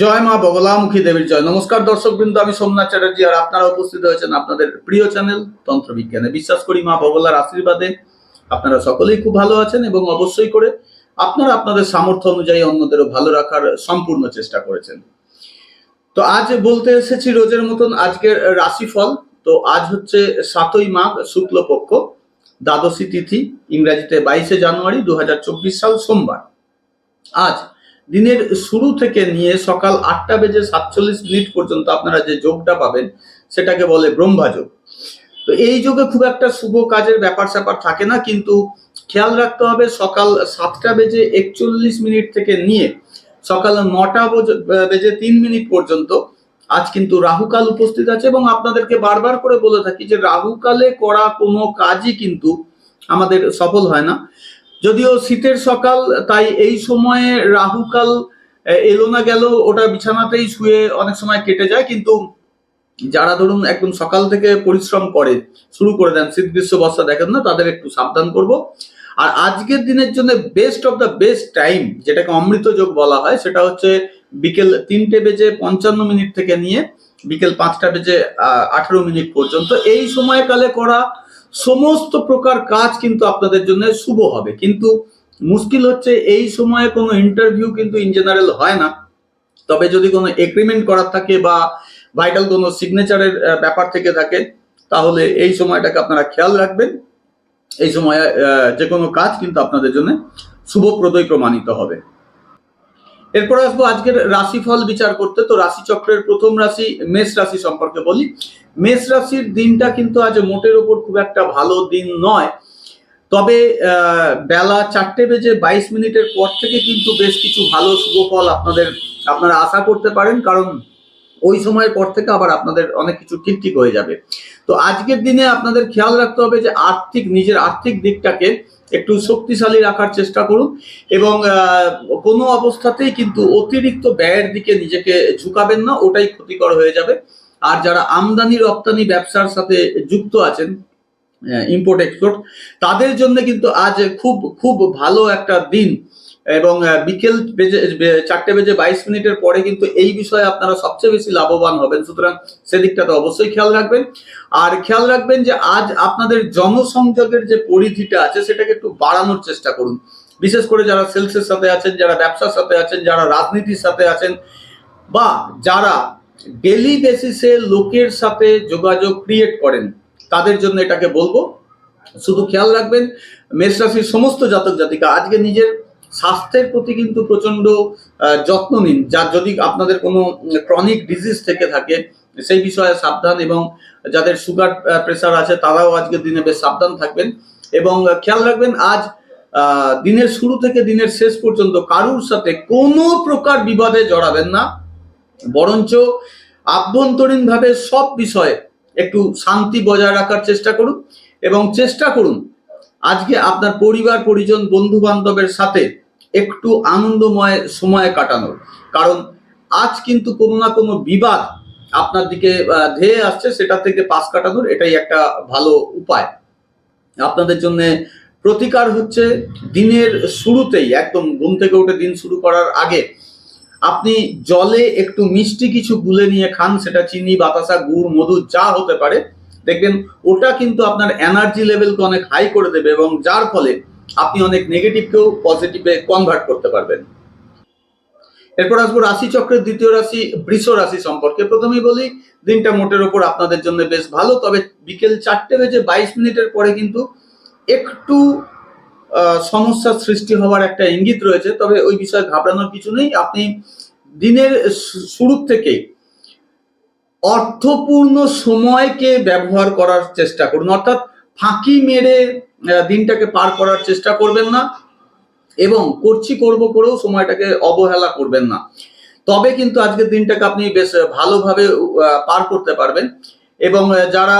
জয় মা বগলামুখী দেবীর জয়। নমস্কার দর্শক বৃন্দ আমি সোমনাথ চ্যাটার্জি আর আপনারা উপস্থিত হয়েছেন আপনাদের প্রিয় চ্যানেল তন্ত্র বিজ্ঞানে বিশ্বাস করি মা বগলার আশীর্বাদে আপনারা সকলেই খুব ভালো আছেন এবং অবশ্যই করে আপনারা আপনাদের সামর্থ্য অনুযায়ী অন্যদেরও ভালো রাখার সম্পূর্ণ চেষ্টা করেছেন। তো আজ বলতে এসেছি রোজের মতন আজকের রাশিফল। তো আজ হচ্ছে সাতই মাঘ শুক্লপক্ষ, দ্বাদশী তিথি, ইংরেজিতে বাইশে জানুয়ারি দু হাজার চব্বিশ সাল সোমবার। আজ দিনের শুরু থেকে নিয়ে সকাল আটটা বেজে সাতচল্লিশ মিনিট পর্যন্ত আপনারা যে যোগটা পাবেন, সেটাকে বলে ব্রহ্মাযোগ তো এই যোগে খুব একটা শুভ কাজের ব্যাপার স্যাপার থাকে না, কিন্তু খেয়াল রাখতে হবে সকাল সাতটা বেজে একচল্লিশ মিনিট থেকে নিয়ে সকাল নটা বেজে তিন মিনিট পর্যন্ত আজ কিন্তু রাহুকাল উপস্থিত আছে এবং আপনাদেরকে বারবার করে বলে থাকি যে রাহুকালে করা কোনো কাজই কিন্তু আমাদের সফল হয় না। যদিও শীতের সকাল, তাই এই সময়ে রাহুকাল এলো না গেল, ওটা বিছানাতেই শুয়ে অনেক সময় কেটে যায়, কিন্তু যারা ধরুন একদম সকাল থেকে পরিশ্রম করে, শুরু করে দেন শীত গ্রীষ্ম বর্ষা দেখেন না, তাদের একটু সাবধান করব। আর আজকের দিনের জন্য best of the best time যেটাকে অমৃত যোগ বলা হয়, সেটা হচ্ছে বিকেল তিনটে বেজে পঞ্চান্ন মিনিট থেকে নিয়ে বিকেল পাঁচটা বেজে আঠারো মিনিট পর্যন্ত। এই সময়কালে করা সমস্ত প্রকার কাজ কিন্তু আপনাদের জন্য শুভ হবে। কিন্তু মুশকিল হচ্ছে এই সময়ে কোনো ইন্টারভিউ কিন্তু ইন জেনারেল হয় না। তবে যদি কোনো এগ্রিমেন্ট করার থাকে বা ভাইটাল কোনো সিগনেচারের ব্যাপার থেকে থাকে, তাহলে এই সময়টাকে আপনারা খেয়াল রাখবেন। এই সময় যে কোনো কাজ কিন্তু আপনাদের জন্য শুভপ্রদয় প্রমাণিত হবে। এরপর আসব আজকের রাশিফল বিচার করতে। তো রাশিচক্রের প্রথম রাশি মেষ রাশি সম্পর্কে বলি। মেষ রাশির দিনটা কিন্তু আজ মোটের ওপর খুব একটা ভালো দিন নয়। তবে বেলা চারটে বেজে বাইশ মিনিটের পর থেকে কিন্তু বেশ কিছু ভালো শুভ ফল আপনাদের, আপনারা আশা করতে পারেন। কারণ ওই সময়ের পর থেকে আবার আপনাদের অনেক কিছু ঠিক ঠিক হয়ে যাবে। তো আজকের দিনে আপনাদের খেয়াল রাখতে হবে যে আর্থিক, নিজের আর্থিক দিকটাকে একটু শক্তিশালী রাখার চেষ্টা করুন এবং কোনো অবস্থাতেই কিন্তু অতিরিক্ত ব্যয়ের দিকে নিজেকে ঝুঁকাবেন না, ওটাই ক্ষতিকর হয়ে যাবে। আর যারা আমদানি রপ্তানি ব্যবসার সাথে যুক্ত আছেন ইম্পোর্ট এক্সপোর্ট তাদের জন্য কিন্তু আজ খুব খুব ভালো একটা দিন। এবং বিকেল বেজে চারটে বেজে বাইশ মিনিটের পরে কিন্তু এই বিষয়ে আপনারা সবচেয়ে বেশি লাভবান হবেন। সুতরাং সেদিকটাতে অবশ্যই খেয়াল রাখবেন। আর খেয়াল রাখবেন যে আজ আপনাদের জনসংযোগের যে পরিধিটা আছে, সেটাকে একটু বাড়ানোর চেষ্টা করুন। বিশেষ করে যারা সেলসের সাথে আছেন, যারা ব্যবসার সাথে আছেন, যারা রাজনীতির সাথে আছেন, বা যারা ডেলি বেসিসে লোকের সাথে যোগাযোগ ক্রিয়েট করেন, তাদের জন্য এটাকে বলব। শুধু খেয়াল রাখবেন মেষ রাশির সমস্ত জাতক জাতিকা আজকে নিজের স্বাস্থ্যের প্রতি কিন্তু প্রচণ্ড যত্ন নিন। যার যদি আপনাদের কোনো ক্রনিক ডিজিজ থেকে থাকে, সেই বিষয়ে সাবধান এবং যাদের সুগার প্রেসার আছে, তারাও আজকের দিনে বেশ সাবধান থাকবেন। এবং খেয়াল রাখবেন আজ দিনের শুরু থেকে দিনের শেষ পর্যন্ত কারুর সাথে কোনো প্রকার বিবাদে জড়াবেন না। বরঞ্চ আভ্যন্তরীণভাবে সব বিষয়ে একটু শান্তি বজায় রাখার চেষ্টা করুন এবং চেষ্টা করুন আজকে আপনার পরিবার, পরিজন বন্ধু বান্ধবের সাথে একটু আনন্দময় সময় কাটানোর। কারণ আজ কিন্তু কোনো না কোনো বিবাদ আপনার দিকে ধেয়ে আসছে, সেটা থেকে পাশ কাটানোর এটাই একটা ভালো উপায়। আপনাদের জন্য প্রতিকার হচ্ছে দিনের শুরুতেই, একদম ঘুম থেকে উঠে দিন শুরু করার আগে। আপনি জলে একটু মিষ্টি কিছু গুলে নিয়ে খান, সেটা চিনি, বাতাসা, গুড়, মধু, যা হতে পারে। দেখবেন ওটা কিন্তু আপনার এনার্জি লেভেলকে অনেক হাই করে দেবে এবং যার ফলে আপনি অনেক নেগেটিভকেও পজিটিভে কনভার্ট করতে পারবেন। এরপর আসব রাশি চক্রের দ্বিতীয় রাশি, বৃষ রাশি সম্পর্কে। প্রথমেই বলি, দিনটা মোটের ওপর আপনাদের জন্য বেশ ভালো, তবে বিকেল চারটে বেজে বাইশ মিনিটের পরে কিন্তু একটু সমস্যার সৃষ্টি হওয়ার একটা ইঙ্গিত রয়েছে। তবে ওই বিষয়ে ঘাবড়ানোর কিছু নেই। আপনি দিনের শুরুর থেকেই অর্থপূর্ণ সময়কে ব্যবহার করার চেষ্টা করুন। অর্থাৎ ফাঁকি মেরে দিনটাকে পার করার চেষ্টা করবেন না এবং করছি করব করেও সময়টাকে অবহেলা করবেন না। তবে কিন্তু আজকের দিনটাকে আপনি বেশ ভালোভাবে পার করতে পারবেন এবং যারা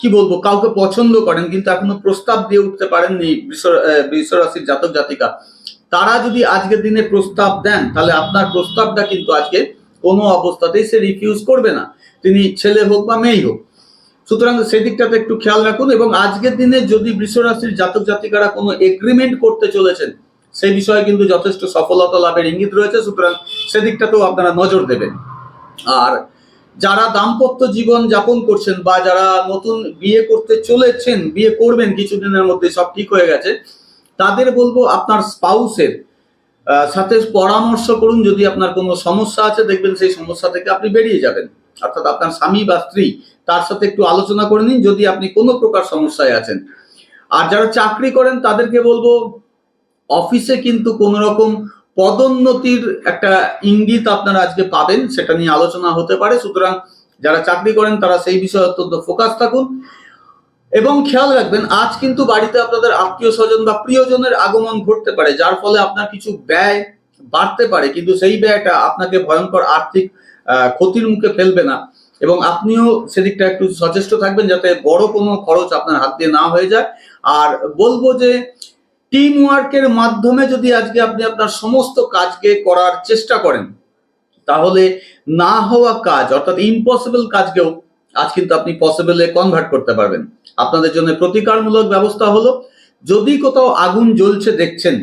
কি বলব কাউকে পছন্দ করেন কিন্তু এখনও প্রস্তাব দিয়ে উঠতে পারেননি আহ, জাতক জাতিকা তারা যদি আজকের দিনে প্রস্তাব দেন তাহলে আপনার প্রস্তাবটা কিন্তু আজকে কোনো অবস্থাতেই সে রিফিউজ করবে না। তিনি ছেলে হোক বা মেয়েই হোক। সুতরাং সেদিকটাতে একটু খেয়াল রাখুন এবং আজকের দিনে যদি বৃষ রাশির জাতক জাতিকারা কোনো এগ্রিমেন্ট করতে চলেছেন, সেই বিষয়ে কিন্তু যথেষ্ট সফলতা লাভের ইঙ্গিত রয়েছে, সুতরাং সেদিকটাতেও আপনারা নজর দেবেন। আর যারা দাম্পত্য জীবন যাপন করছেন বা যারা নতুন বিয়ে করতে চলেছেন, বিয়ে করবেন কিছুদিনের মধ্যে, সব ঠিক হয়ে গেছে, তাদের বলব আপনার স্পাউসের সাথে পরামর্শ করুন যদি আপনার কোনো সমস্যা আছে, দেখবেন সেই সমস্যা থেকে আপনি বেরিয়ে যাবেন। অর্থাৎ আপনার স্বামী বা স্ত্রী তার সাথে একটু আলোচনা করে নিন, যদি আপনি কোনো প্রকার সমস্যায় আছেন। আর যারা চাকরি করেন, তাদেরকে বলব, অফিসে কিন্তু কোনো রকম পদোন্নতির একটা ইঙ্গিত আপনারা আজকে পাবেন, সেটা নিয়ে আলোচনা হতে পারে। সুতরাং যারা চাকরি করেন, তারা সেই বিষয়ে অত্যন্ত ফোকাস থাকুন। এবং খেয়াল রাখবেন, আজ কিন্তু বাড়িতে আপনাদের আত্মীয় স্বজন বা প্রিয়জনের আগমন ঘটতে পারে, যার ফলে আপনার কিছু ব্যয় বাড়তে পারে। কিন্তু সেই ব্যয়টা আপনাকে ভয়ঙ্কর আর্থিক ক্ষতির মুখে ফেলবে না। এবং আপনিও সেদিকটা একটু সচেষ্ট থাকবেন যাতে বড় কোনো খরচ আপনার হাত দিয়ে না হয়ে যায়। আর বলব যে টিম ওয়ার্কের মাধ্যমে যদি আজকে আপনি আপনার সমস্ত কাজকে করার চেষ্টা করেন, তাহলে না হওয়া কাজ, অর্থাৎ ইম্পসিবল কাজকেও আজ কিন্তু আপনি পসিবলে কনভার্ট করতে পারবেন। আপনাদের জন্য প্রতিকারমূলক ব্যবস্থা হলো, যদি কোথাও আগুন জ্বলছে দেখছেন,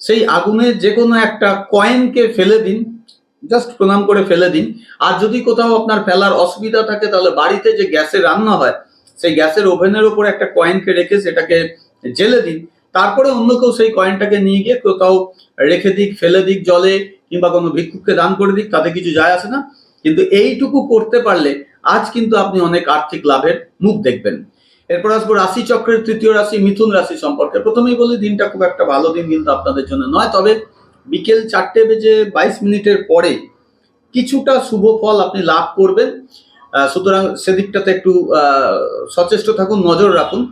সেই আগুনে যে কোনো একটা কয়েনকে ফেলে দিন জাস্ট প্রণাম করে ফেলে দিন। আর যদি কোথাও আপনার ফেলার অসুবিধা থাকে, তাহলে বাড়িতে যে গ্যাসে রান্না হয়, সেই গ্যাসের ওভেনের উপর একটা কয়েনকে রেখে সেটাকে জেলে দিন। তারপরে অন্য কেউ সেই কয়েনটাকে নিয়ে গিয়ে কোথাও রেখে দিক, ফেলে দিক জলে, কিংবা কোনো ভিক্ষুককে দান করে দিক, তাতে কিছু যায় আসে না। কিন্তু এইটুকু করতে পারলে আজ কিন্তু আপনি অনেক আর্থিক লাভের মুখ দেখবেন। এরপর আসব রাশি চক্রের তৃতীয় রাশি, মিথুন রাশি সম্পর্কে। প্রথমেই বলি, দিনটা খুব একটা ভালো দিন কিন্তু আপনাদের জন্য নয়, তবে বিকেল চারটে বেজে বাইশ মিনিটের পরে কিছুটা শুভ ফল আপনি লাভ করবেন। সুতরাং সেদিকটাতে একটু সচেষ্ট থাকুন, নজর রাখুন।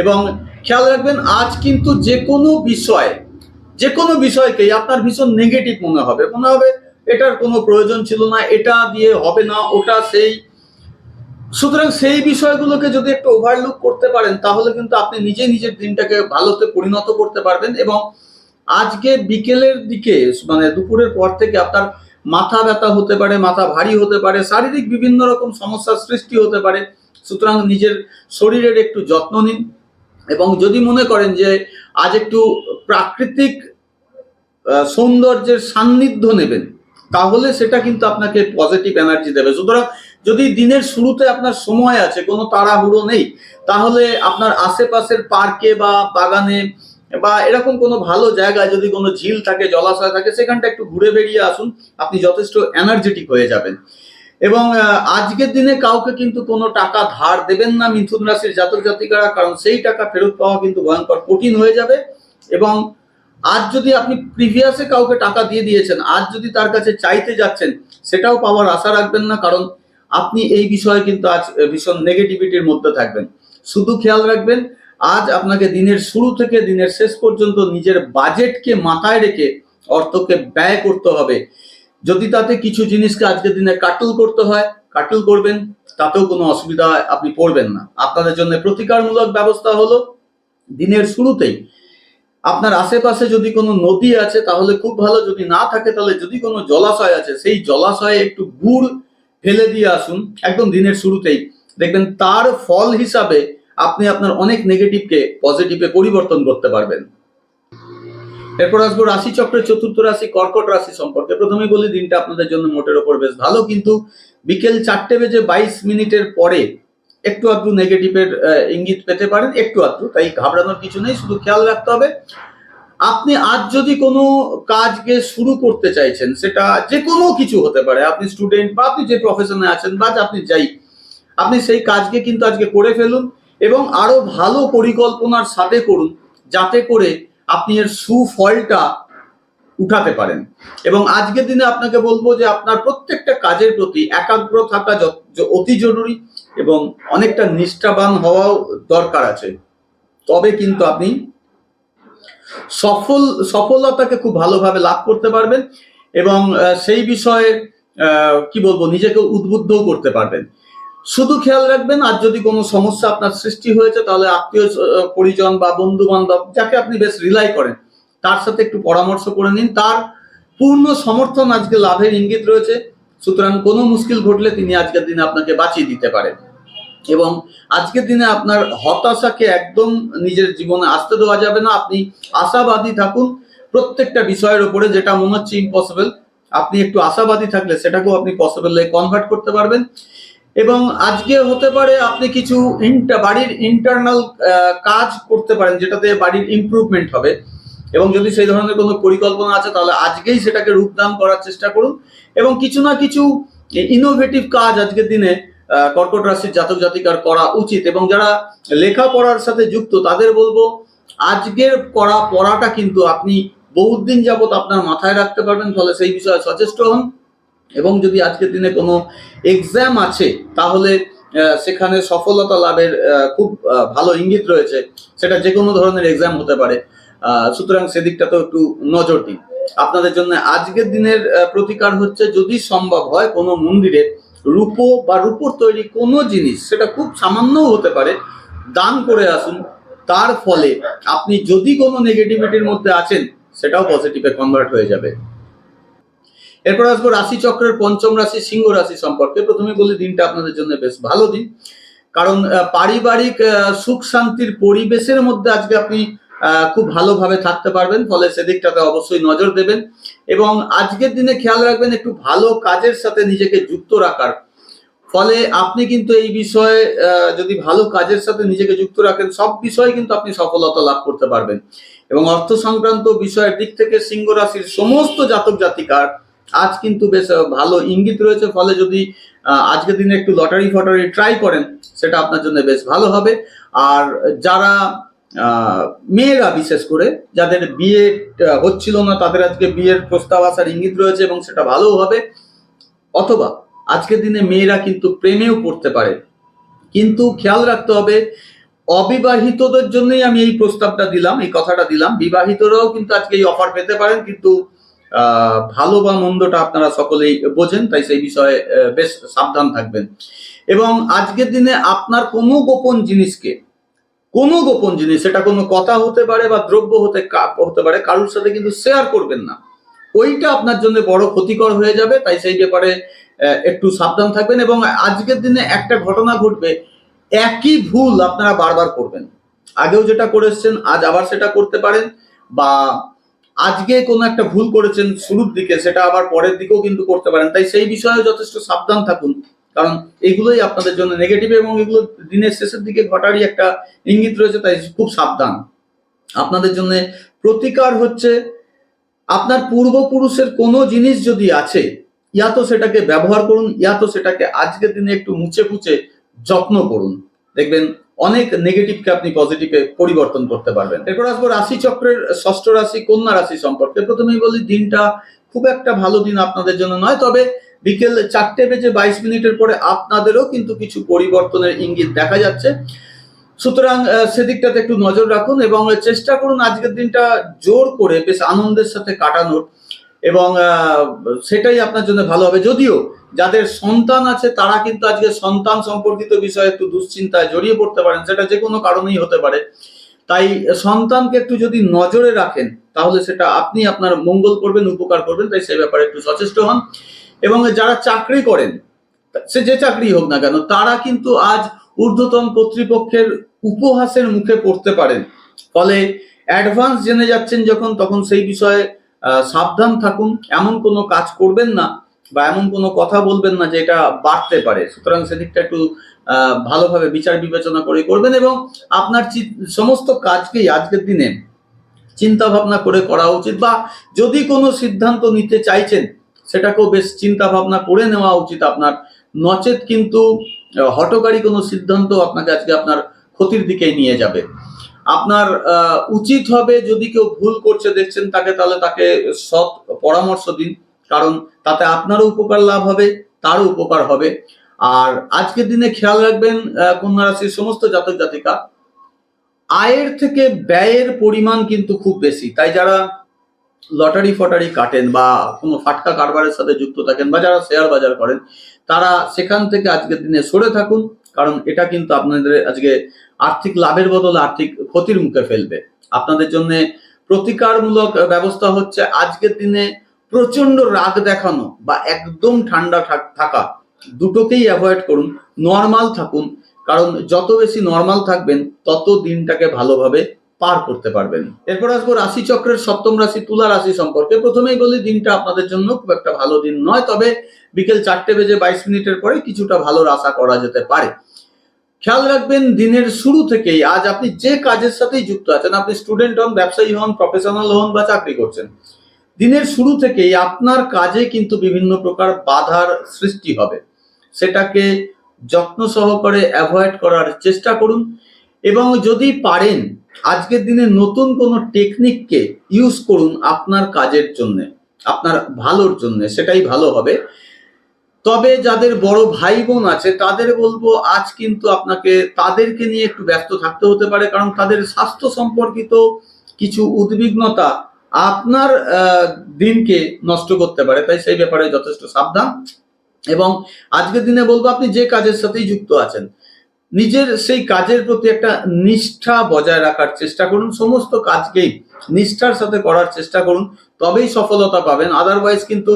এবং খেয়াল রাখবেন, আজ কিন্তু যে কোনো বিষয়, যে কোনো বিষয়কেই আপনার ভীষণ নেগেটিভ মনে হবে। মনে হবে এটার কোনো প্রয়োজন ছিল না, এটা দিয়ে হবে না, ওটা সেই। সুতরাং সেই বিষয়গুলোকে যদি একটু ওভারলুক করতে পারেন, তাহলে কিন্তু আপনি নিজে নিজের দিনটাকে ভালোতে পরিণত করতে পারবেন এবং আজকে বিকেলের দিকে মানে দুপুরের পর থেকে আপনার মাথা ব্যথা হতে পারে, মাথা ভারী হতে পারে, শারীরিক বিভিন্ন রকম সমস্যার সৃষ্টি হতে পারে, সুতরাং নিজের শরীরের একটু যত্ন নিন এবং যদি মনে করেন যে আজ একটু প্রাকৃতিক সৌন্দর্যের সান্নিধ্য নেবেন, তাহলে সেটা কিন্তু আপনাকে পজিটিভ এনার্জি দেবে। সুতরাং যদি দিনের শুরুতে আপনার সময় আছে, কোনো তাড়াহুড়ো নেই, তাহলে আপনার আশেপাশের পার্কে বা বাগানে বা এরকম কোনো ভালো জায়গায় যদি কোনো ঝিল থাকে, জলাশয় থাকে, সেখানটা একটু ঘুরে বেরিয়ে আসুন, আপনি যথেষ্ট এনার্জেটিক হয়ে যাবেন। এবং আজকের দিনে কাউকে কিন্তু কোনো টাকা ধার দেবেন না মিথুন রাশির জাতক জাতিকারা, কারণ সেই টাকা ফেরত পাওয়া কিন্তু ভয়ঙ্কর কঠিন হয়ে যাবে। এবং আজ যদি আপনি প্রিভিয়াসে কাউকে টাকা দিয়ে দিয়েছেন, আজ যদি তার কাছে চাইতে যাচ্ছেন, সেটাও পাওয়ার আশা রাখবেন না, কারণ আপনি এই বিষয়ে কিন্তু আজ ভীষণ নেগেটিভিটির মধ্যে থাকবেন। শুধু খেয়াল রাখবেন আজ আপনাকে দিনের শুরু থেকে দিনের শেষ পর্যন্ত নিজের বাজেটকে মাথায় রেখে অর্থকে ব্যয় করতে হবে। যদি তাতে কিছু জিনিসকে আজকের দিনে কাটল করতে হয়, কাটল করবেন, তাতেও কোনো অসুবিধা আপনি পড়বেন না। আপনাদের জন্য প্রতিকারমূলক ব্যবস্থা হলো, দিনের শুরুতেই আপনার আশেপাশে যদি কোনো নদী আছে, তাহলে খুব ভালো। যদি না থাকে, তাহলে যদি কোনো জলাশয় আছে, সেই জলাশয়ে একটু গুড় ফেলে দিয়ে আসুন, একদম দিনের শুরুতেই। দেখবেন তার ফল হিসাবে আপনি আপনার অনেক নেগেটিভকে পজিটিভে পরিবর্তন করতে পারবেন। এরপর আসব রাশি চক্রের চতুর্থ রাশি, কর্কট রাশি সম্পর্কে। প্রথমেই বলি, দিনটা আপনাদের জন্য মোটের ওপর বেশ ভালো, কিন্তু বিকেল চারটে বেজে বাইশ মিনিটের পরে একটু আধটু নেগেটিভের ইঙ্গিত পেতে পারেন, একটু আধটু, তাই ঘাবড়ানোর কিছু নেই, শুধু খেয়াল রাখতে হবে। আপনি আজ যদি কোনো কাজকে শুরু করতে চাইছেন, সেটা যে কোনো কিছু হতে পারে, আপনি স্টুডেন্ট বা আপনি যে প্রফেশনে আছেন বা আপনি যাই, আপনি সেই কাজকে কিন্তু আজকে করে ফেলুন। এবং আরও ভালো পরিকল্পনার সাথে করুন, যাতে করে আপনি এর সুফলটা উঠাতে পারেন। এবং আজকের দিনে আপনাকে বলব যে আপনার প্রত্যেকটা কাজের প্রতি একাগ্র থাকা অতি জরুরি এবং অনেকটা নিষ্ঠাবান হওয়াও দরকার আছে। তবে কিন্তু আপনি সফল, সফলতাকে খুব ভালোভাবে লাভ করতে পারবেন এবং সেই বিষয়ে কি বলব, নিজেকে উদ্বুদ্ধও করতে পারবেন। শুধু খেয়াল রাখবেন, আর যদি কোনো সমস্যা আপনার সৃষ্টি হয়েছে, তাহলে আত্মীয় পরিজন বা বন্ধু বান্ধব যাকে আপনি বেশ রিলাই করেন, তার সাথে একটু পরামর্শ করে নিন। তার পূর্ণ সমর্থন আজকে লাভের ইঙ্গিত রয়েছে। সুতরাং কোনো মুশকিল ঘটলে তিনি আজকের দিনে আপনাকে বাঁচিয়ে দিতে পারেন। এবং আজকের দিনে আপনার হতাশাকে একদম নিজের জীবনে আসতে দেওয়া যাবে না। আপনি আশাবাদী থাকুন। প্রত্যেকটা বিষয়ের উপরে যেটা মনে হচ্ছে ইম্পসিবল আপনি একটু আশাবাদী থাকলে সেটাকেও আপনি পসিবলে কনভার্ট করতে পারবেন। এবং আজকে হতে পারে আপনি কিছু বাড়ির ইন্টারনাল কাজ করতে পারেন যেটাতে বাড়ির ইমপ্রুভমেন্ট হবে। এবং যদি সেই ধরনের কোনো পরিকল্পনা আছে, তাহলে আজকেই সেটাকে রূপদান করার চেষ্টা করুন। এবং কিছু না কিছু ইনোভেটিভ কাজ আজকের দিনে কর্কট রাশির জাতক জাতিকার করা উচিত। এবং যারা লেখাপড়ার সাথে যুক্ত, তাদের বলব, আজকের করা পড়াটা কিন্তু আপনি বহুত দিন যাবত আপনার মাথায় রাখতে পারবেন। ফলে সেই বিষয়ে সচেষ্ট হন। এবং যদি আজকের দিনে কোনো এক্সাম আছে, তাহলে সেখানে সফলতা লাভের খুব ভালো ইঙ্গিত রয়েছে। সেটা যে কোনো ধরনের এক্সাম হতে পারে। সুতরাং তো একটু নজর দিন। আপনাদের জন্য আজকের দিনের প্রতিকার হচ্ছে যদি সম্ভব হয় কোনো মন্দিরে রূপো বা রূপোর তৈরি কোনো জিনিস, সেটা খুব সামান্যও হতে পারে, দান করে আসুন। তার ফলে আপনি যদি কোনো নেগেটিভিটির মধ্যে আছেন, সেটাও পজিটিভে কনভার্ট হয়ে যাবে। এরপর আসব রাশি চক্রের পঞ্চম রাশি, সিংহ রাশি সম্পর্কে। প্রথমে বলি, দিনটা আপনাদের জন্য বেশ ভালো দিন। কারণ পারিবারিক সুখ শান্তির পরিবেশের মধ্যে আজকে আপনি খুব ভালোভাবে থাকতে পারবেন। ফলে সেদিকটাতে অবশ্যই নজর দেবেন। এবং আজকের দিনে খেয়াল রাখবেন, একটু ভালো কাজের সাথে নিজেকে যুক্ত রাখার। ফলে আপনি কিন্তু এই বিষয়ে যদি ভালো কাজের সাথে নিজেকে যুক্ত রাখেন, সব বিষয়ে কিন্তু আপনি সফলতা লাভ করতে পারবেন। এবং অর্থ সংক্রান্ত বিষয়ের দিক থেকে সিংহ রাশির সমস্ত জাতক জাতিকার আজ কিন্তু বেশ ভালো ইঙ্গিত রয়েছে। ফলে যদি আজকের দিনে একটু লটারি ফটারি ট্রাই করেন, সেটা আপনার জন্য বেশ ভালো হবে। আর যারা মেয়েরা বিশেষ করে, যাদের বিয়ে হচ্ছিল না, তাদের আজকে বিয়ের প্রস্তাব আসার ইঙ্গিত রয়েছে এবং সেটা ভালো হবে। অথবা আজকের দিনে মেয়েরা কিন্তু প্রেমেও পড়তে পারে। কিন্তু খেয়াল রাখতে হবে, অবিবাহিতদের জন্যই আমি এই প্রস্তাবটা দিলাম, এই কথাটা দিলাম। বিবাহিতরাও কিন্তু আজকে এই অফার পেতে পারেন, কিন্তু ভালো বা মন্দটা আপনারা সকলেই বোঝেন, তাই সেই বিষয়ে বেশ সাবধান থাকবেন। এবং আজকের দিনে আপনার কোনো গোপন জিনিসকে, কোনো গোপন জিনিস, সেটা কোনো কথা হতে পারে বা দ্রব্য হতে হতে পারে, কারোর সাথে কিন্তু শেয়ার করবেন না। ওইটা আপনার জন্য বড় ক্ষতিকর হয়ে যাবে, তাই সেই ব্যাপারে একটু সাবধান থাকবেন এবং আজকের দিনে একটা ঘটনা ঘটবে, একই ভুল আপনারা বারবার করবেন। আগেও যেটা করেছেন আজ আবার সেটা করতে পারেন বা আজকে কোনো একটা ভুল করেছেন শুরুর দিকে, সেটা আবার পরের দিকেও কিন্তু করতে পারেন। তাই সেই বিষয়ে যথেষ্ট সাবধান থাকুন। কারণ এগুলোই আপনাদের জন্য নেগেটিভ এবং এগুলো দিনের শেষের দিকে ঘটারই একটা ইঙ্গিত রয়েছে, তাই খুব সাবধান। আপনাদের জন্য প্রতিকার হচ্ছে, আপনার পূর্বপুরুষের কোনো জিনিস যদি আছে, ইয়া তো সেটাকে ব্যবহার করুন, ইয়া তো সেটাকে আজকের দিনে একটু মুছে ফুচে যত্ন করুন। দেখবেন অনেক নেগেটিভকে আপনি পজিটিভে পরিবর্তন করতে পারবেন। এরপর আসব রাশি চক্রের ষষ্ঠ রাশি, কন্যা রাশি সম্পর্কে। প্রথমেই বলি, দিনটা খুব একটা ভালো দিন আপনাদের জন্য নয়, তবে বিকেল চারটে বেজে বাইশ মিনিটের পরে আপনাদেরও কিন্তু কিছু পরিবর্তনের ইঙ্গিত দেখা যাচ্ছে। সুতরাং সেদিকটাতে একটু নজর রাখুন এবং চেষ্টা করুন আজকের দিনটা জোর করে বেশ আনন্দের সাথে কাটানোর এবং সেটাই আপনার জন্য ভালো হবে। যদিও যাদের সন্তান আছে, তারা কিন্তু আজকে সন্তান সম্পর্কিত বিষয়ে একটু দুশ্চিন্তায় জড়িয়ে পড়তে পারেন, সেটা যে কোনো কারণেই হতে পারে। তাই সন্তানকে একটু যদি নজরে রাখেন, তাহলে সেটা আপনি আপনার মঙ্গল করবেন, উপকার করবেন, তাই সেই ব্যাপারে একটু সচেষ্ট হন। এবং যারা চাকরি করেন, সে যে চাকরি হোক না কেন, তারা কিন্তু আজ ঊর্ধ্বতন কর্তৃপক্ষের উপহাসের মুখে পড়তে পারেন। ফলে অ্যাডভান্স জেনে যাচ্ছেন যখন, তখন সেই বিষয়ে সাবধান থাকুন। এমন কোনো কাজ করবেন না। বা এমন কোনো কথা বলবেন না যে এটা বাড়তে পারে। সুতরাং সেদিকটা একটু ভালোভাবে বিচার বিবেচনা করে করবেন এবং আপনার সমস্ত কাজকেই আজকের দিনে চিন্তা ভাবনা করে করা উচিত বা যদি কোনো সিদ্ধান্ত নিতে চাইছেন সেটাকেও বেশ চিন্তা ভাবনা করে নেওয়া উচিত আপনার। নচেত কিন্তু আহ, হঠকারী কোনো সিদ্ধান্ত আপনাকে আজকে আপনার ক্ষতির দিকে নিয়ে যাবে। আপনার উচিত হবে যদি কেউ ভুল করছে দেখছেন তাকে তাহলে তাকে সৎ পরামর্শ দিন। কারণ তাতে আপনারও উপকার লাভ হবে, তারও উপকার হবে। আর আজকের দিনে খেয়াল রাখবেন কন্যা রাশির সমস্ত জাতক জাতিকা, আয়ের থেকে ব্যয়ের পরিমাণ কিন্তু খুব বেশি। তাই যারা লটারি ফটারি কাটেন বা কোনো ফাটকা কারবারের সাথে যুক্ত থাকেন বা যারা শেয়ার বাজার করেন, তারা সেখান থেকে আজকের দিনে সরে থাকুন, কারণ এটা কিন্তু আপনাদের আজকে আর্থিক লাভের বদলে আর্থিক ক্ষতির মুখে ফেলবে। আপনাদের জন্য প্রতিকারমূলক ব্যবস্থা হচ্ছে আজকের দিনে প্রচণ্ড রাগ দেখানো বা একদম ঠান্ডা থাকা দুটোকেই অ্যাভয়েড করুন নর্মাল থাকুন। কারণ যত বেশি নর্মাল থাকবেন, তত দিনটাকে ভালোভাবে পার করতে পারবেন। এরপর আসব রাশি চক্রের সপ্তম রাশি, তুলা রাশি সম্পর্কে। প্রথমেই বলি, দিনটা আপনাদের জন্য খুব একটা ভালো দিন নয়, তবে বিকেল চারটে বেজে বাইশ মিনিটের পরে কিছুটা ভালোর আশা করা যেতে পারে। খেয়াল রাখবেন, দিনের শুরু থেকেই আজ আপনি যে কাজের সাথেই যুক্ত আছেন, আপনি স্টুডেন্ট হন, ব্যবসায়ী হন প্রফেশনাল হন বা চাকরি করছেন দিনের শুরু থেকেই আপনার কাজে কিন্তু বিভিন্ন প্রকার বাধার সৃষ্টি হবে। সেটাকে যত্ন সহকারে অ্যাভয়েড করার চেষ্টা করুন এবং যদি পারেন, আজকের দিনে নতুন কোনো টেকনিককে ইউজ করুন আপনার কাজের জন্য, আপনার ভালোর জন্য, সেটাই ভালো হবে। তবে যাদের বড় ভাই বোন আছে, তাদের বলব আজ কিন্তু আপনাকে, তাদেরকে নিয়ে একটু ব্যস্ত থাকতে হতে পারে, কারণ তাদের স্বাস্থ্য সম্পর্কিত কিছু উদ্বিগ্নতা আপনার দিনকে নষ্ট করতে পারে, তাই সেই ব্যাপারে যথেষ্ট সাবধান। এবং আজকের দিনে বলব, আপনি যে কাজের সাথেই যুক্ত আছেন, নিজের সেই কাজের প্রতি একটা নিষ্ঠা বজায় রাখার চেষ্টা করুন, সমস্ত কাজকেই নিষ্ঠার সাথে করার চেষ্টা করুন, তবেই সফলতা পাবেন। আদারওয়াইজ কিন্তু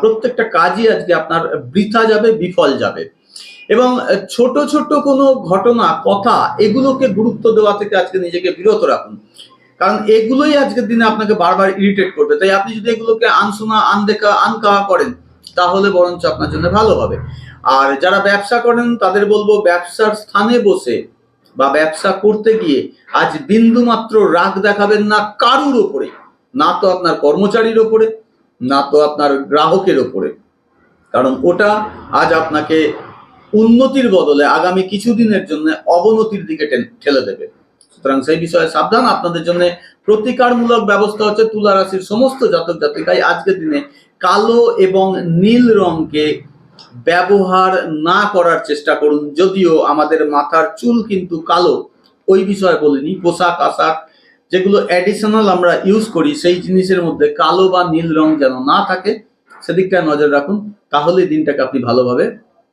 প্রত্যেকটা কাজই আজকে আপনার বৃথা যাবে, বিফল যাবে। এবং ছোট ছোট কোনো ঘটনা, কথা, এগুলোকে গুরুত্ব দেওয়া থেকে আজকে নিজেকে বিরত রাখুন। কারণ এগুলোই আজকের দিনে আপনাকে বারবার ইরিটেট করবে। তাই আপনি যদি এগুলোকে আনশোনা, আনদেখা আনকাহা করেন, তাহলে বরঞ্চ আপনার জন্য ভালো হবে। আর যারা ব্যবসা করেন, তাদের বলব ব্যবসার স্থানে বসে বা ব্যবসা করতে গিয়ে আজ বিন্দু মাত্র রাগ দেখাবেন না কারুর ওপরে। না তো আপনার কর্মচারীর ওপরে, না তো আপনার গ্রাহকের ওপরে। কারণ ওটা আজ আপনাকে উন্নতির বদলে আগামী কিছুদিনের জন্য অবনতির দিকে ঠেলে দেবে। সুতরাং সেই বিষয়ে সাবধান। আপনাদের জন্য প্রতিকারমূলক ব্যবস্থা হচ্ছে তুলা রাশির সমস্ত জাতক জাতিকাই আজকের দিনে কালো এবং নীল রঙকে ব্যবহার না করার চেষ্টা করুন। যদিও আমাদের মাথার চুল কিন্তু কালো, ওই বিষয়ে বলিনি। পোশাক, আশাক যেগুলো অ্যাডিশনাল আমরা ইউজ করি, সেই জিনিসের মধ্যে কালো বা নীল রং যেন না থাকে, সেদিকটায় নজর রাখুন। তাহলে দিনটাকে আপনি ভালোভাবে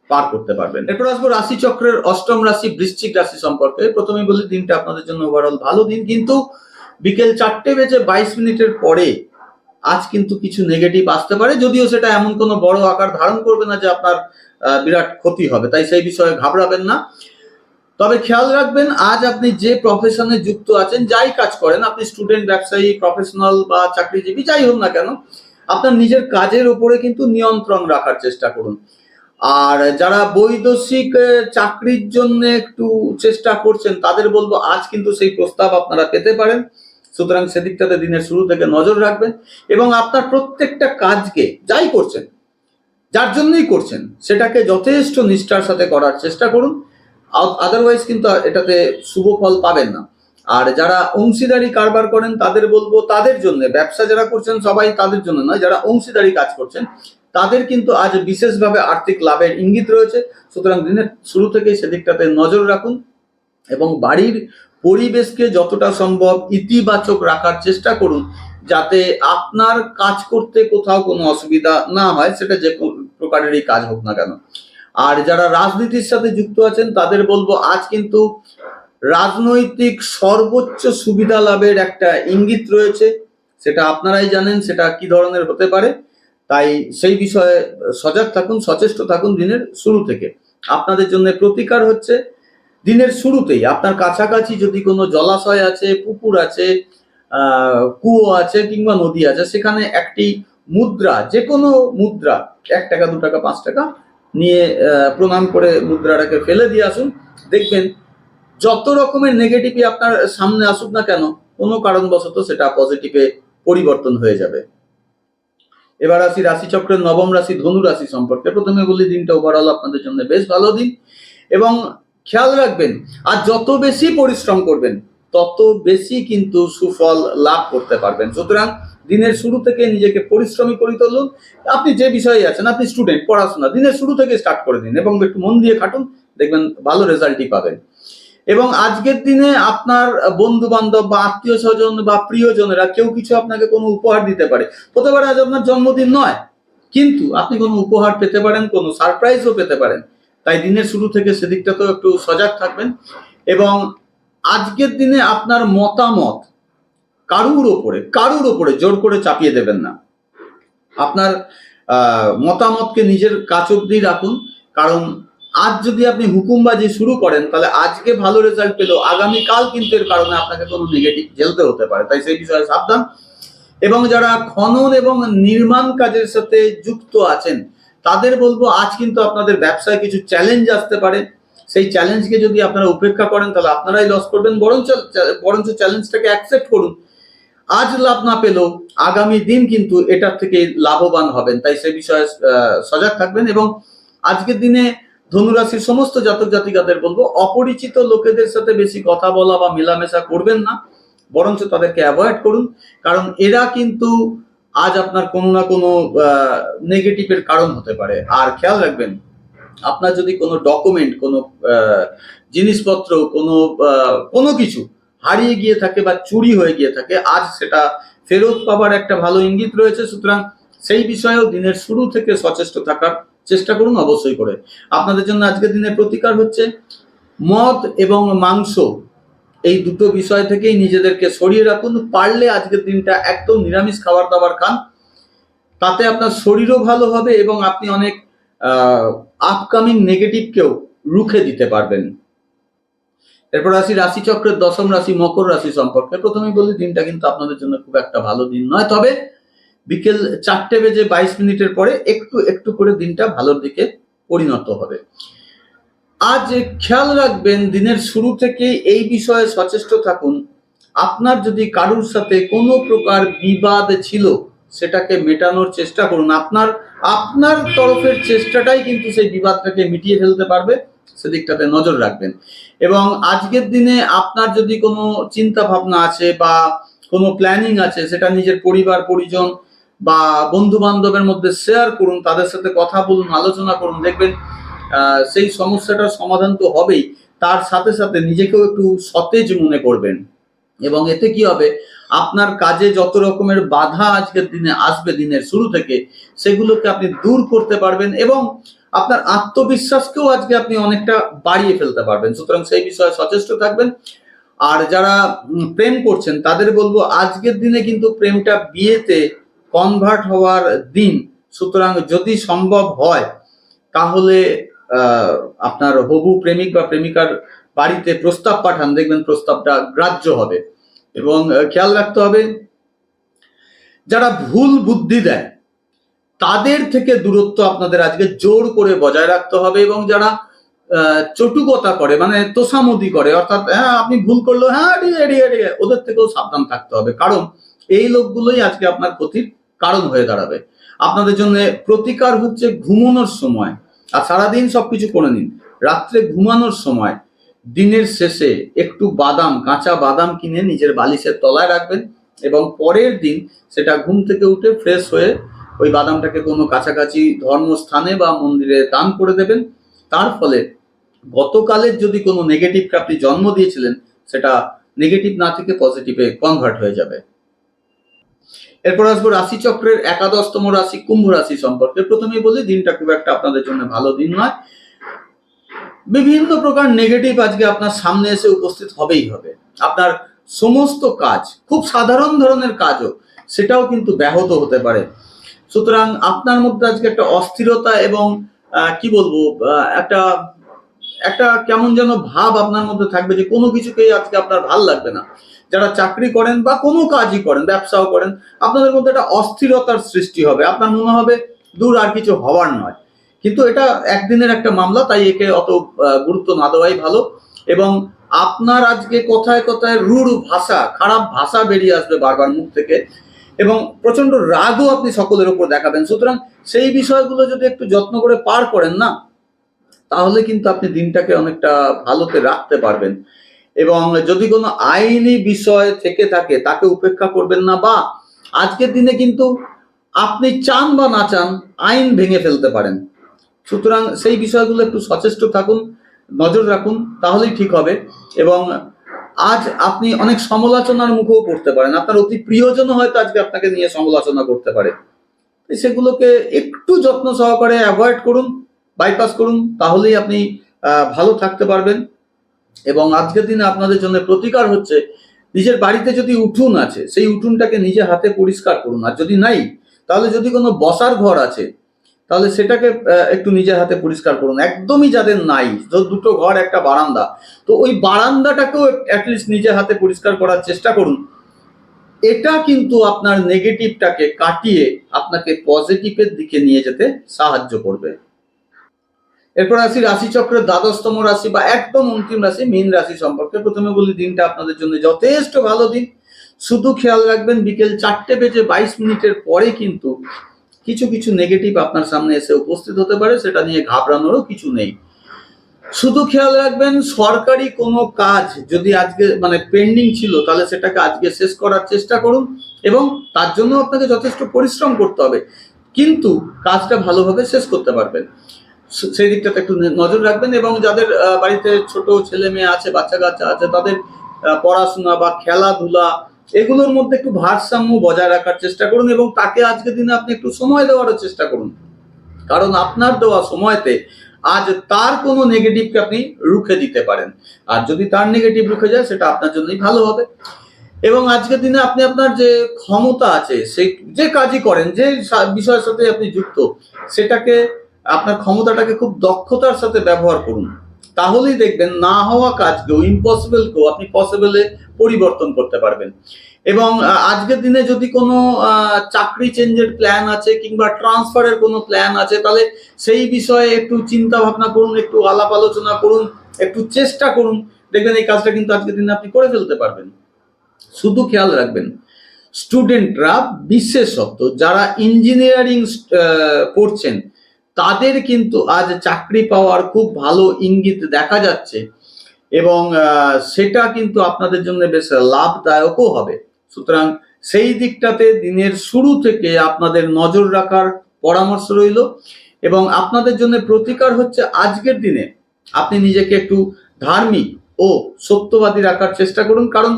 পার করতে পারবেন। এরপর আসব রাশি চক্রের অষ্টম রাশি, বৃশ্চিক রাশি সম্পর্কে। প্রথমে বলি, দিনটা আপনাদের জন্য ওভারঅল ভালো দিন, কিন্তু বিকেল চারটে বেজে বাইশ মিনিটের পরে আজ কিন্তু কিছু নেগেটিভ আসতে পারে, যদিও সেটা এমন কোনো বড় আকার ধারণ করবে না যে আপনার বিরাট ক্ষতি হবে, তাই সেই বিষয়ে ঘাবড়াবেন না। তবে খেয়াল রাখবেন, আজ আপনি যে প্রফেশনে যুক্ত আছেন, যাই কাজ করেন, আপনি স্টুডেন্ট ব্যবসায়ী প্রফেশনাল বা চাকরিজীবী, যাই হোক না কেন, আপনার নিজের কাজের উপরে কিন্তু নিয়ন্ত্রণ রাখার চেষ্টা করুন। আর যারা বৈদেশিক চাকরির জন্য একটু চেষ্টা করছেন, তাদের বলব আজ কিন্তু সেই প্রস্তাব আপনারা পেতে পারেন। সুতরাং সেদিকটাতে দিনের শুরু থেকে নজর রাখবেন এবং আপনার প্রত্যেকটা কাজকে যাই করছেন, যার জন্যই করছেন, সেটাকে যথেষ্ট নিষ্ঠার সাথে করার চেষ্টা করুন। আদারওয়াইজ কিন্তু এটাতে শুভ ফল পাবেন না। আর যারা অংশীদারি কারবার করেন, তাদের বলব তাদের জন্য, ব্যবসা যারা করছেন সবাই তাদের জন্য নয়, যারা অংশীদারি কাজ করছেন তাদের কিন্তু আজ বিশেষভাবে আর্থিক লাভের ইঙ্গিত রয়েছে। সুতরাং দিনের শুরু থেকেই সেদিকটাতে নজর রাখুন এবং বাড়ির পরিবেশকে যতটা সম্ভব ইতিবাচক রাখার চেষ্টা করুন যাতে আপনার কাজ করতে কোথাও কোনো অসুবিধা না হয়, সেটা যে প্রকারেরই কাজ হোক না কেন। আর যারা রাজনীতির সাথে যুক্ত আছেন, তাদের বলব আজ কিন্তু রাজনৈতিক সর্বোচ্চ সুবিধা লাভের একটা ইঙ্গিত রয়েছে। সেটা আপনারাই জানেন, সেটা কি ধরনের হতে পারে? তাই সেই বিষয়ে সজাগ থাকুন, সচেষ্ট থাকুন দিনের শুরু থেকে। আপনাদের জন্য প্রতিকার হচ্ছে দিনের শুরুতেই। আপনার কাছাকাছি যদি কোনো জলাশয় আছে, পুকুর আছে কুয়ো আছে কিংবা নদী আছে, সেখানে একটি মুদ্রা যে কোনো মুদ্রা, এক টাকা, দু টাকা, পাঁচ টাকা নিয়ে প্রণাম করে মুদ্রাটাকে ফেলে দিয়ে আসুন। দেখবেন যত রকমের নেগেটিভই আপনার সামনে আসুক না কেন, কোনো কারণবশত সেটা পজিটিভে পরিবর্তন হয়ে যাবে। এবার আসি রাশিচক্রের নবম রাশি ধনু রাশি সম্পর্কে। প্রথমে বলি দিনটা ওভারঅল আপনাদের জন্য বেশ ভালো দিন। এবং খেয়াল রাখবেন, আর যত বেশি পরিশ্রম করবেন, তত বেশি কিন্তু সুফল লাভ করতে পারবেন। সুতরাং দিনের শুরু থেকে নিজেকে পরিশ্রমী করে তুলুন। আপনি যে বিষয়ে আছেন, আপনি স্টুডেন্ট পড়াশোনা, দিনের শুরু থেকে স্টার্ট করে দিন এবং একটু মন দিয়ে খাটুন, দেখবেন ভালো রেজাল্টই পাবেন। এবং আজকের দিনে আপনার বন্ধু বান্ধব বা আত্মীয় স্বজন বা প্রিয়জনেরা কেউ কিছু আপনাকে কোনো উপহার দিতে পারে। হতে পারে আজ আপনার জন্মদিন নয়, কিন্তু আপনি কোনো উপহার পেতে পারেন, কোনো সারপ্রাইজও পেতে পারেন। তাই দিনের শুরু থেকে সেদিকটাতেও একটু সজাগ থাকবেন। এবং আজকের দিনে আপনার মতামত কারুর ওপরে কারুর ওপরে জোর করে চাপিয়ে দেবেন না। আপনার মতামতকে নিজের কাছ অব্দি রাখুন, কারণ আজ যদি আপনি হুকুমবাজি শুরু করেন, তাহলে আজকে ভালো রেজাল্ট পেলেও আগামীকাল কিন্তু এর কারণে আপনাকে কোনো নেগেটিভ ঝেলতে হতে পারে। তাই সেই বিষয়ে সাবধান। এবং যারা খনন এবং নির্মাণ কাজের সাথে যুক্ত আছেন, তাদের বলব আজ কিন্তু আপনাদের ব্যবসায় কিছু চ্যালেঞ্জ আসতে পারে। সেই চ্যালেঞ্জকে যদি আপনারা উপেক্ষা করেন, তাহলে আপনারাই লস করবেন। বরঞ্চ বরঞ্চ চ্যালেঞ্জটাকে অ্যাকসেপ্ট করুন। আজ লাভ না পেলেও আগামী দিন কিন্তু এটার থেকে লাভবান হবেন। তাই সে বিষয়ে সজাগ থাকবেন। এবং আজকের দিনে ধনুরাশির সমস্ত জাতক জাতিকাদের বলব, অপরিচিত লোকেদের সাথে বেশি কথা বলা বা মেলামেশা করবেন না, বরঞ্চ তাদেরকে অ্যাভয়েড করুন, কারণ এরা কিন্তু আজ আপনার কোনো না কোনো নেগেটিভের কারণ হতে পারে। আর খেয়াল রাখবেন, আপনার যদি কোনো ডকুমেন্ট কোনো জিনিসপত্র, কোনো কোনো কিছু হারিয়ে গিয়ে থাকে বা চুরি হয়ে গিয়ে থাকে, আজ সেটা ফেরত পাবার একটা ভালো ইঙ্গিত রয়েছে। সুতরাং সেই বিষয়েও দিনের শুরু থেকে সচেষ্ট থাকার চেষ্টা করুন অবশ্যই করে। আপনাদের জন্য আজকের দিনের প্রতিকার হচ্ছে মদ এবং মাংস। এই দুটো বিষয় থেকেই নিজেদেরকে সরিয়ে রাখুন। পারলে আজকের দিনটা একদম নিরামিষ খাবার দাবার খান। তাতে আপনার শরীরও ভালো হবে এবং আপনি অনেক আপকামিং নেগেটিভকেও রুখে দিতে পারবেন। এরপর আসি রাশিচক্রের দশম রাশি মকর রাশি সম্পর্কে। প্রথমেই বলি, দিনটা কিন্তু আপনাদের জন্য খুব একটা ভালো দিন নয়। তবে বিকেল চারটে বেজে বাইশ মিনিটের পরে একটু একটু করে দিনটা ভালোর দিকে পরিণত হবে। আজ খেয়াল রাখবেন, দিনের শুরু থেকে এই বিষয়ে সচেষ্ট থাকুন। আপনার যদি কারুর সাথে কোনো প্রকার বিবাদ ছিল, সেটাকে মেটানোর চেষ্টা করুন। আপনার আপনার তরফের চেষ্টাটাই কিন্তু সেই বিবাদটাকে মিটিয়ে ফেলতে পারবে, সেদিকটাতে নজর রাখবেন। এবং আজকের দিনে আপনার যদি কোনো চিন্তা ভাবনা আছে বা কোনো প্ল্যানিং আছে, সেটা নিজের পরিবার, পরিজন বা বন্ধু বান্ধবের মধ্যে শেয়ার করুন, তাদের সাথে কথা বলুন, আলোচনা করুন, দেখবেন সেই সমস্যাটার সমাধান তো হবেই। তার সাথে সাথে নিজেকেও একটু সতেজ মনে করবেন। এবং এতে কি হবে? আপনার কাজে যত রকমের বাধা আজকের দিনে আসবে, দিনের শুরু থেকে, সেগুলোকে আপনি দূর করতে পারবেন এবং আপনার আত্মবিশ্বাসকেও আজকে আপনি অনেকটা বাড়িয়ে ফেলতে পারবেন। সুতরাং সেই বিষয়ে সচেষ্ট থাকবেন। আর যারা প্রেম করছেন, তাদের বলব, আজকের দিনে কিন্তু প্রেমটা বিয়েতে কনভার্ট হওয়ার দিন। সুতরাং যদি সম্ভব হয়, তাহলে আপনার হবু প্রেমিক বা প্রেমিকার বাড়িতে প্রস্তাব পাঠান। দেখবেন প্রস্তাবটা গ্রাহ্য হবে। এবং খেয়াল রাখতে হবে, যারা ভুল বুদ্ধি দেয়, তাদের থেকে দূরত্ব আপনাদের আজকে জোর করে বজায় রাখতে হবে এবং যারা চটুকতা করে মানে তোষামদি করে, অর্থাৎ হ্যাঁ আপনি ভুল করল হ্যাঁ ওদের থেকেও সাবধান থাকতে হবে। কারণ, এই লোকগুলোই আজকে আপনার ক্ষতির কারণ হয়ে দাঁড়াবে। আপনাদের জন্য প্রতিকার হচ্ছে ঘুমানোর সময়। আর সারাদিন সবকিছু করে নিন। রাত্রে ঘুমানোর সময় দিনের শেষে একটু বাদাম, কাঁচা বাদাম কিনে নিজের বালিশের তলায় রাখবেন এবং পরের দিন সেটা ঘুম থেকে উঠে ফ্রেশ হয়ে ওই বাদামটাকে কোনো কাছাকাছি ধর্মস্থানে বা মন্দিরে দান করে দেবেন। তার ফলে গতকালের যদি কোনো নেগেটিভকে আপনি জন্ম দিয়েছিলেন, সেটা নেগেটিভ না থেকে পজিটিভে কনভার্ট হয়ে যাবে। এরপর আসব রাশিচক্রের একাদশতম রাশি কুম্ভ রাশি সম্পর্কে। প্রথমেই বলি, দিনটা খুব একটা আপনাদের জন্য ভালো দিন নয়। বিভিন্ন প্রকার নেগেটিভ আজকে আপনার সামনে এসে উপস্থিত হবেই হবে। আপনার সমস্ত কাজ, খুব সাধারণ ধরনের কাজও, সেটাও কিন্তু ব্যাহত হতে পারে। সুতরাং আপনার মধ্যে আজকে একটা অস্থিরতা এবং কি বলব একটা একটা কেমন যেন ভাব আপনার মধ্যে থাকবে যে কোনো কিছুকেই আজকে আপনার ভালো লাগবে না। যারা চাকরি করেন বা কোনো কাজই করেন, ব্যবসাও করেন, আপনাদের মধ্যে একটা অস্থিরতার সৃষ্টি হবে। আপনার মনে হবে দূর আর কিছু হওয়ার নয়। কিন্তু এটা একদিনের একটা মামলা, তাই একে অত গুরুত্ব না দেওয়াই ভালো। এবং আপনার আজকে কথায় কথায় রূঢ় ভাষা, খারাপ ভাষা বেরিয়ে আসবে বারবার মুখ থেকে। এবং প্রচণ্ড রাগও আপনি সকলের উপর দেখাবেন। সুতরাং সেই বিষয়গুলো যদি একটু যত্ন করে পার করেন না, তাহলে কিন্তু আপনি দিনটাকে অনেকটা ভালোতে রাখতে পারবেন। এবং যদি কোনো আইনি বিষয় থেকে থাকে, তাকে উপেক্ষা করবেন না বা আজকের দিনে কিন্তু আপনি চান বা না চান, আইন ভেঙে ফেলতে পারেন। সুতরাং সেই বিষয়গুলো একটু সচেষ্ট থাকুন, নজর রাখুন, তাহলেই ঠিক হবে এবং আজ আপনি অনেক সমালোচনার মুখেও পড়তে পারেন। আপনার অতি প্রিয়জন হয়তো আজকে আপনাকে নিয়ে সমালোচনা করতে পারে। সেগুলোকে একটু যত্ন সহকারে অ্যাভয়েড করুন, বাইপাস করুন, তাহলেই আপনি ভালো থাকতে পারবেন। এবং আজকের দিনে আপনাদের জন্য প্রতিকার হচ্ছে, নিজের বাড়িতে যদি উঠুন আছে, সেই উঠুনটাকে নিজে হাতে পরিষ্কার করুন। আর যদি নাই, তাহলে যদি কোনো বসার ঘর আছে, তাহলে সেটাকে একটু নিজের হাতে পরিষ্কার করুন। একদমই যাদের নাই দুটো ঘর, একটা বারান্দা, তো ওই বারান্দাটাকেও অ্যাটলিস্ট নিজের হাতে পরিষ্কার করার চেষ্টা করুন। এটা কিন্তু আপনার নেগেটিভটাকে কাটিয়ে আপনাকে পজিটিভের দিকে নিয়ে যেতে সাহায্য করবে। এরপর আসি রাশিচক্রের দ্বাদশতম রাশি বা একদম অন্তিম রাশি, মীন রাশি সম্পর্কে। প্রথমে বলি, দিনটা আপনাদের জন্য যথেষ্ট ভালো দিন। শুধু খেয়াল রাখবেন, বিকেল চারটে বেজে বাইশ মিনিটের পরে কিন্তু কিছু কিছু নেগেটিভ আপনার সামনে এসে উপস্থিত হতে পারে, সেটা নিয়ে ঘাবড়ানোরও কিছু নেই। শুধু খেয়াল রাখবেন, সরকারি কোনো কাজ যদি আজকে মানে পেন্ডিং ছিল, তাহলে সেটাকে আজকে শেষ করার চেষ্টা করুন এবং তার জন্য আপনাকে যথেষ্ট পরিশ্রম করতে হবে। কিন্তু কাজটা ভালোভাবে শেষ করতে পারবেন। সেই দিকটাতে একটু নজর রাখবেন এবং যাদের বাড়িতে ছোট ছেলে মেয়ে আছে, বাচ্চা কাচ্চা আছে, তাদের পড়াশোনা বা খেলাধুলা, এগুলোর মধ্যে একটু ভারসাম্য বজায় রাখার চেষ্টা করুন এবং তাকে আজকের দিনে আপনি একটু সময় দেওয়ারও চেষ্টা করুন। কারণ আপনার দেওয়া সময়তে আজ তার কোনো নেগেটিভকে আপনি রুখে দিতে পারেন। আর যদি তার নেগেটিভ রুখে যায়, সেটা আপনার জন্যই ভালো হবে। এবং আজকের দিনে আপনি আপনার যে ক্ষমতা আছে, সেই যে কাজই করেন, যে বিষয়ের সাথে আপনি যুক্ত, সেটাকে আপনার ক্ষমতাটাকে খুব দক্ষতার সাথে ব্যবহার করুন। তাহলেই দেখবেন না হওয়া কাজকেও ইম্পসিবলকেও আপনি পসিবলে পরিবর্তন করতে পারবেন। এবং আজকের দিনে যদি কোনো চাকরি চেঞ্জের প্ল্যান আছে কিংবা ট্রান্সফারের কোনো প্ল্যান আছে, তাহলে সেই বিষয়ে একটু চিন্তা ভাবনা করুন, একটু আলাপ আলোচনা করুন, একটু চেষ্টা করুন। দেখবেন এই কাজটা কিন্তু আজকের দিনে আপনি করে ফেলতে পারবেন। শুধু খেয়াল রাখবেন স্টুডেন্টরা বিশেষত যারা ইঞ্জিনিয়ারিং পড়ছেন তাদের কিন্তু আজ চাকরি পাওয়ার খুব ভালো ইঙ্গিত দেখা যাচ্ছে এবং সেটা কিন্তু আপনাদের জন্য বেশ লাভদায়কও হবে। সুতরাং সেই দিকটাতে দিনের শুরু থেকে আপনাদের নজর রাখার পরামর্শ রইল এবং আপনাদের জন্য প্রতিকার হচ্ছে আজকের দিনে আপনি নিজেকে একটু ধার্মিক ও সত্যবাদী রাখার চেষ্টা করুন। কারণ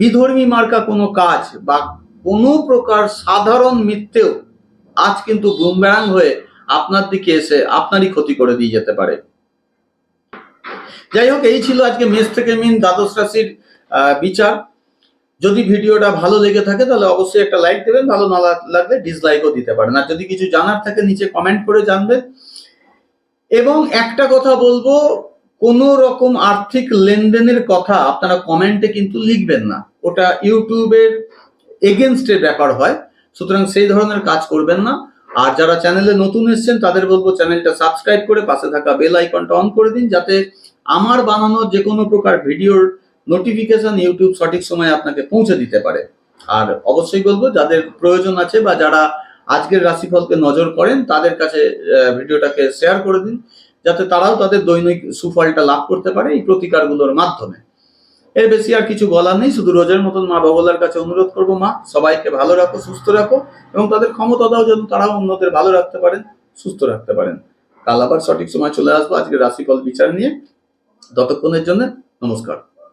বিধর্মী মার্কা কোনো কাজ বা কোনো প্রকার সাধারণ মিথ্যেও আজ কিন্তু বুমব্যাং হয়ে আপনার দিকে এসে আপনারই ক্ষতি করে দিয়ে যেতে পারে। যাই হোক, এই ছিল আজকে মেষ থেকে মিন দ্বাদশ রাশির বিচার। যদি ভিডিওটা ভালো লেগে থাকে, তাহলে অবশ্যই একটা লাইক দেবেন, ভালো না লাগ- লাগলে ডিসলাইকও দিতে পারেন। আর যদি কিছু জানার থাকে, নিচে কমেন্ট করে জানবেন। এবং একটা কথা বলব, কোনো রকম আর্থিক লেনদেনের কথা আপনারা কমেন্টে কিন্তু লিখবেন না। ওটা ইউটিউবের এগেনস্টের ব্যাপার হয়। সুতরাং সেই ধরনের কাজ করবেন না। আর যারা চ্যানেলে নতুন এসছেন, তাদের বলব চ্যানেলটা সাবস্ক্রাইব করে পাশে থাকা বেল আইকনটা অন করে দিন, যাতে আমার বানানো যে কোনো প্রকার ভিডিওর নোটিফিকেশন ইউটিউব সঠিক সময়ে আপনাকে পৌঁছে দিতে পারে। আর অবশ্যই বলব, যাদের প্রয়োজন আছে বা যারা আজকের রাশিফলকে নজর করেন, তাদের কাছে ভিডিওটাকে শেয়ার করে দিন, যাতে তারাও তাদের দৈনিক সুফলটা লাভ করতে পারে এই প্রতিকারগুলোর মাধ্যমে। এর বেশি আর কিছু বলার নেই, শুধু রোজের মতন মা বাবলার কাছে অনুরোধ করব, মা, সবাইকে ভালো রাখো, সুস্থ রাখো এবং তাদের ক্ষমতা দাও যেন তারাও অন্যদের ভালো রাখতে পারেন, সুস্থ রাখতে পারেন। কাল আবার সঠিক সময় চলে আসব, আজকে রাশিফল বিচার নিয়ে ততক্ষণের জন্য নমস্কার।